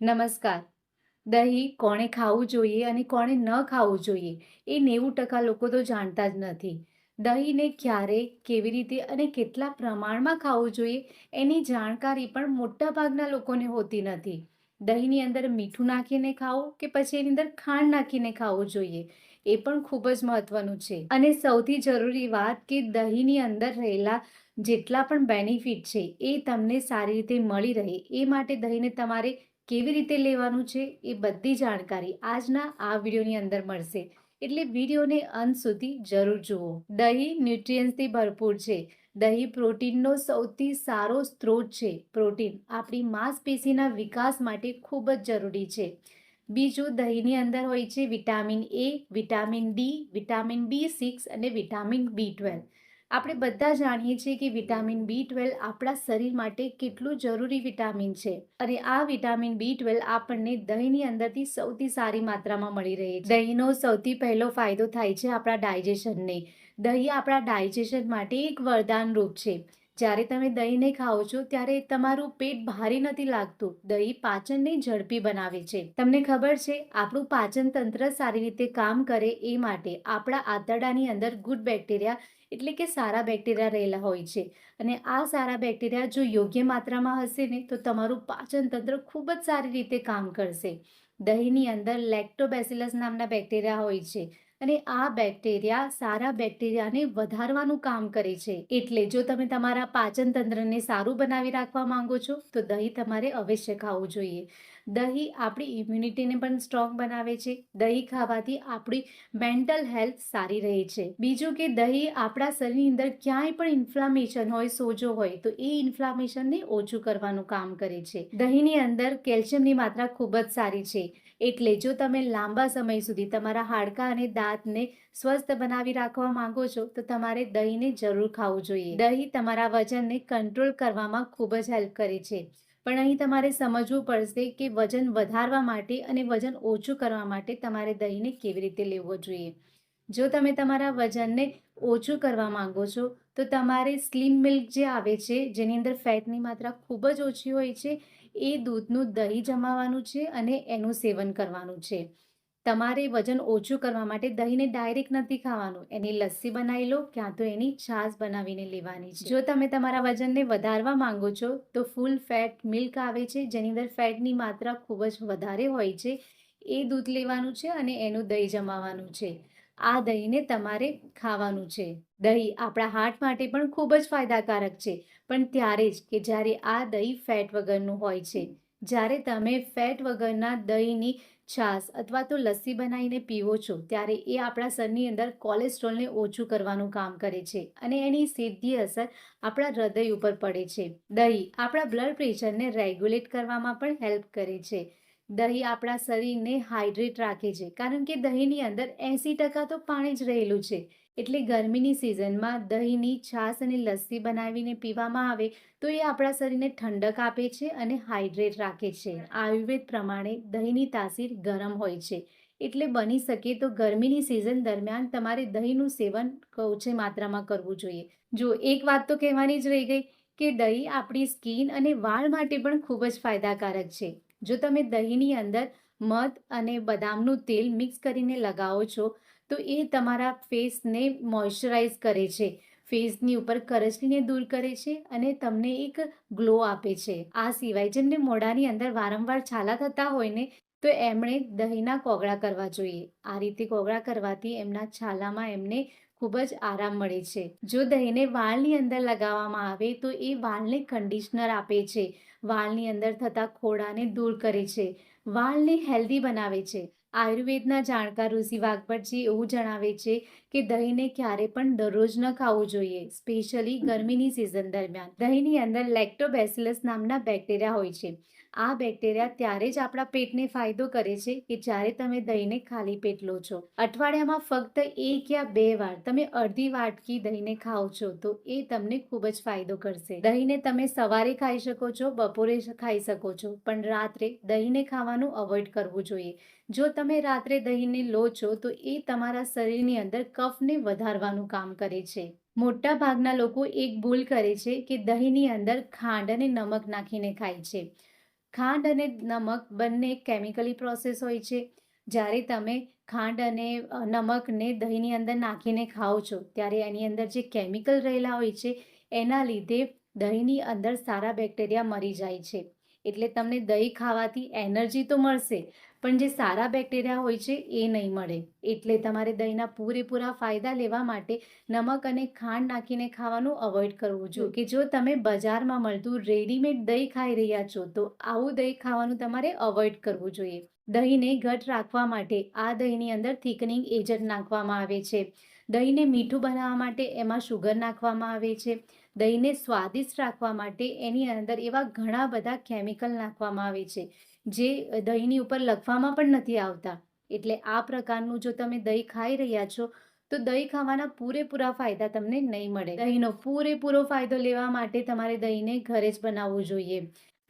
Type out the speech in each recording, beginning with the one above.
નમસ્કાર. દહીં કોણે ખાવું જોઈએ અને કોણે ન ખાવું જોઈએ એ નેવું ટકા લોકો તો જાણતા જ નથી. દહીંને ક્યારે, કેવી રીતે અને કેટલા પ્રમાણમાં ખાવું જોઈએ એની જાણકારી પણ મોટાભાગના લોકોને હોતી નથી. દહીંની અંદર મીઠું નાખીને ખાવું કે પછી એની અંદર ખાંડ નાખીને ખાવું જોઈએ એ પણ ખૂબ જ મહત્વનું છે. અને સૌથી જરૂરી વાત કે દહીંની અંદર રહેલા જેટલા પણ બેનિફિટ છે એ તમને સારી રીતે મળી રહે એ માટે દહીંને તમારે કેવી રીતે લેવાનું છે એ બધી જાણકારી આજના આ વિડીયોની અંદર મળશે. એટલે વિડીયોને અંત સુધી જરૂર જુઓ. દહીં ન્યુટ્રિયન્સથી ભરપૂર છે. દહીં પ્રોટીનનો સૌથી સારો સ્ત્રોત છે પ્રોટીન. આપણી માંસપેશીના વિકાસ માટે ખૂબ જ જરૂરી છે. બીજું દહીંની અંદર હોય છે vitamin A vitamin D vitamin B six અને વિટામિન બી ટ્વેલ્વ આપણે બધા જાણીએ છીએ કે વિટામિન બી ટ્વેલ્વ આપણા શરીર માટે કેટલું જરૂરી વિટામિન છે. અને આ વિટામિન બી ટ્વેલ્વ આપણને દહીંની અંદરથી સૌથી સારી માત્રામાં મળી રહે છે. દહીંનો સૌથી પહેલો ફાયદો થાય છે આપણા ડાયજેશનને. દહીં આપણા ડાયજેશન માટે એક વરદાન રૂપ છે. જ્યારે તમે દહીંને ખાઓ છો, ત્યારે તમારું પેટ ભારે નથી લાગતું. દહીં પાચનને ઝડપી બનાવે છે. તમને ખબર છે, આપણું પાચન તંત્ર સારી રીતે કામ કરે એ માટે આપણા આંતરડાની અંદર ગુડ બેક્ટેરિયા એટલે કે સારા બેક્ટેરિયા રહેલા હોય છે. અને આ સારા બેક્ટેરિયા જો યોગ્ય માત્રામાં હશે ને, તો તમારું પાચન તંત્ર ખૂબ જ સારી રીતે કામ કરશે. દહીંની અંદર લેક્ટોબેસિલસ નામના બેક્ટેરિયા હોય છે. અને આ બેક્ટેરિયા સારા બેક્ટેરિયાને વધારવાનું કામ કરે છે. એટલે જો તમે તમારા પાચન તંત્રને સારું બનાવી રાખવા માંગો છો, તો દહીં તમારે અવશ્ય ખાવું જોઈએ. દહીં આપણી ઇમ્યુનિટીને પણ સ્ટ્રોંગ બનાવે છે. દહીં ખાવાથી આપણી મેન્ટલ હેલ્થ સારી રહે છે. બીજું કે દહીં આપણા શરીરની અંદર ક્યાંય પણ ઇન્ફ્લામેશન હોય, સોજો હોય, તો એ ઇન્ફ્લામેશનને ઓછું કરવાનું કામ કરે છે. દહીંની અંદર કેલ્શિયમની માત્રા ખૂબ જ સારી છે. એટલે જો તમે લાંબા સમય સુધી તમારા હાડકાં અને દાંતને સ્વસ્થ બનાવી રાખવા માંગો છો, તો તમારે દહીંને જરૂર ખાવું જોઈએ. દહીં તમારા વજનને કંટ્રોલ કરવામાં ખૂબ જ હેલ્પ કરે છે. પણ અહીં તમારે સમજવું પડશે કે વજન વધારવા માટે અને વજન ઓછું કરવા માટે તમારે દહીંને કેવી રીતે લેવો જોઈએ. જો તમે તમારા વજનને ઓછું કરવા માંગો છો, તો તમારે સ્લીમ મિલ્ક જે આવે છે, જેની અંદર ફેટની માત્રા ખૂબ જ ઓછી હોય છે એ દૂધનું દહીં જમાવાનું છે અને એનું સેવન કરવાનું છે. તમારે વજન ઓછું કરવા માટે દહીંને ડાયરેક્ટ નથી ખાવાનું. એની લસ્સી બનાવી લો, ક્યાં તો એની છાશ બનાવીને લેવાની છે. જો તમે તમારા વજનને વધારવા માંગો છો, તો ફૂલ ફેટ મિલ્ક આવે છે, જેની અંદર ફેટની માત્રા ખૂબ જ વધારે હોય છે. એ દૂધ લેવાનું છે અને એનું દહીં જમાવાનું છે. આ દહીંને તમારે ખાવાનું છે. દહીં આપણા હાર્ટ માટે પણ ખૂબ જ ફાયદાકારક છે. પણ ત્યારે જ કે જ્યારે આ દહીં ફેટ વગરનું હોય છે. જ્યારે તમે ફેટ વગરના દહીંની છાશ અથવા તો લસ્સી બનાવીને પીવો છો, ત્યારે એ આપણા શરીરની અંદર કોલેસ્ટ્રોલને ઓછું કરવાનું કામ કરે છે અને એની સીધી અસર આપણા હૃદય ઉપર પડે છે. દહીં આપણા બ્લડ પ્રેશરને રેગ્યુલેટ કરવામાં પણ હેલ્પ કરે છે. દહીં આપણા શરીરને હાઇડ્રેટ રાખે છે. કારણ કે દહીંની અંદર એંસી ટકા તો પાણી જ રહેલું છે. એટલે ગરમીની સિઝનમાં દહીંની છાશ અને લસ્સી બનાવીને પીવામાં આવે તો એ આપણા શરીરને ઠંડક આપે છે અને હાઇડ્રેટ રાખે છે. આયુર્વેદ પ્રમાણે દહીંની તાસીર ગરમ હોય છે. એટલે બની શકે તો ગરમીની સિઝન દરમિયાન તમારે દહીંનું સેવન ઓછી માત્રામાં કરવું જોઈએ. જો એક વાત તો કહેવાની જ રહી ગઈ કે દહીં આપણી સ્કિન અને વાળ માટે પણ ખૂબ જ ફાયદાકારક છે. જો તમે દહીંની અંદર મધ અને બદામનું તેલ મિક્સ કરીને લગાવો છો, તો એ તમારા ફેસને મોઇશ્ચરાઇઝ કરે છે. ફેસની ઉપર કરચલીને દૂર કરે છે અને તમને એક ગ્લો આપે છે. આ સિવાય જેમને મોઢાની અંદર વારંવાર છાલા થતા હોય ને, તો એમણે દહીંના કોગળા કરવા જોઈએ. આ રીતે કોગળા કરવાથી એમના છાલામાં એમને ખૂબ જ આરામ મળે છે. જો દહીંને વાળની અંદર લગાવવામાં આવે તો એ વાળને કન્ડિશનર આપે છે. વાળની અંદર થતા ખોડાને દૂર કરે છે. વાળને હેલ્ધી બનાવે છે. આયુર્વેદના જાણકાર ઋષિ વાઘભટજી એવું જણાવે છે કે દહીંને ક્યારે પણ દરરોજ ન ખાવું જોઈએ સ્પેશિયલી ગરમીની સિઝન દરમિયાન. દહીંની અંદર લેક્ટોબેસિલસ નામના બેક્ટેરિયા હોય છે. આ બેક્ટેરિયા ત્યારે જ આપણા પેટને ફાયદો કરે છે કે જ્યારે તમે દહીંને ખાલી પેટ લો છો. અઠવાડિયામાં ફક્ત એક યા બે વાર તમે અડધી વાટકી દહીંને ખાઓ છો, તો એ તમને ખૂબ જ ફાયદો કરશે. દહીંને તમે સવારે ખાઈ શકો છો, બપોરે ખાઈ શકો છો, પણ રાત્રે દહીંને ખાવાનું અવોઇડ કરવું જોઈએ. જો તમે રાત્રે દહીંને લો છો, તો એ તમારા શરીરની અંદર કફને વધારવાનું કામ કરે છે. મોટા ભાગના લોકો એક ભૂલ કરે છે કે દહીંની અંદર ખાંડ અને નમક નાખીને ખાય છે. ખાંડ અને નમક બંને કેમિકલી પ્રોસેસ હોય છે. જ્યારે તમે ખાંડ અને નમકને દહીંની અંદર નાખીને ખાઓ છો, ત્યારે એની અંદર જે કેમિકલ રહેલા હોય છે, એના લીધે દહીંની અંદર સારા બેક્ટેરિયા મરી જાય છે. એટલે તમને દહીં ખાવાથી એનર્જી તો મળશે પણ જે સારા બેક્ટેરિયા હોય છે, એ નહીં મળે. એટલે તમારે દહીંના પૂરેપૂરા ફાયદા લેવા માટે નમક અને ખાંડ નાખીને ખાવાનું અવોઇડ કરવું જોઈએ. કે જો તમે બજારમાં મળતું રેડીમેડ દહીં ખાઈ રહ્યા છો, તો આવું દહીં ખાવાનું તમારે અવોઇડ કરવું જોઈએ. દહીંને ઘટ રાખવા માટે આ દહીંની અંદર થિકનિંગ એજન્ટ નાખવામાં આવે છે. દહીંને મીઠું બનાવવા માટે એમાં શુગર નાખવામાં આવે છે. દહીંને સ્વાદિષ્ટ રાખવા માટે એની અંદર એવા ઘણા બધા કેમિકલ નાખવામાં આવે છે, જે દહીંની ઉપર લખવામાં પણ નથી આવતા. એટલે આ પ્રકારનું જો તમે દહીં ખાઈ રહ્યા છો, તો દહીં ખાવાના પૂરેપૂરા ફાયદા તમને નહીં મળે. દહીંનો પૂરેપૂરો ફાયદો લેવા માટે તમારે દહીંને ઘરે જ બનાવવું જોઈએ.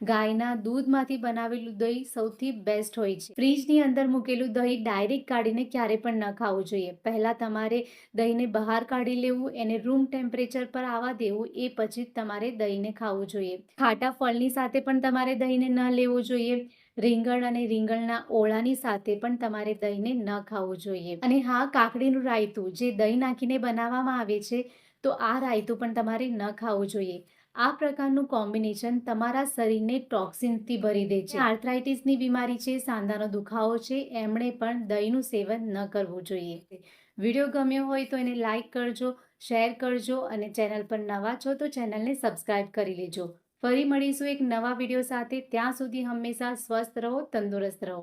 ગાયના દૂધમાંથી બનાવેલું દહીં સૌથી બેસ્ટ હોય છે. ફ્રીજની અંદર મૂકેલું દહીં ડાયરેક્ટ કાઢીને ક્યારે પણ ન ખાવું જોઈએ. પહેલાં તમારે દહીંને બહાર કાઢી લેવું, એને રૂમ ટેમ્પરેચર પર આવવા દેવું, એ પછી તમારે દહીંને ખાવું જોઈએ. ખાટા ફળની સાથે પણ તમારે દહીંને ન લેવું જોઈએ. રીંગણ અને રીંગણના ઓળાની સાથે પણ તમારે દહીંને ન ખાવું જોઈએ. અને હા, કાકડીનું રાયતું, જે દહીં નાખીને બનાવવામાં આવે છે, તો આ રાયતું પણ તમારે ન ખાવું જોઈએ. આ પ્રકારનું કોમ્બિનેશન તમારા શરીરને ટોક્સિનથી ભરી દે છે. આર્થરાઇટિસની બીમારી છે, સાંધાનો દુખાવો છે, એમણે પણ દહીંનું સેવન ન કરવું જોઈએ. વીડિયો ગમ્યો હોય તો એને લાઇક કરજો, શેર કરજો અને ચેનલ પર નવા છો તો ચેનલને સબસ્ક્રાઇબ કરી લેજો. ફરી મળીશું એક નવા વીડિયો સાથે. ત્યાં સુધી હંમેશા સ્વસ્થ રહો, તંદુરસ્ત રહો.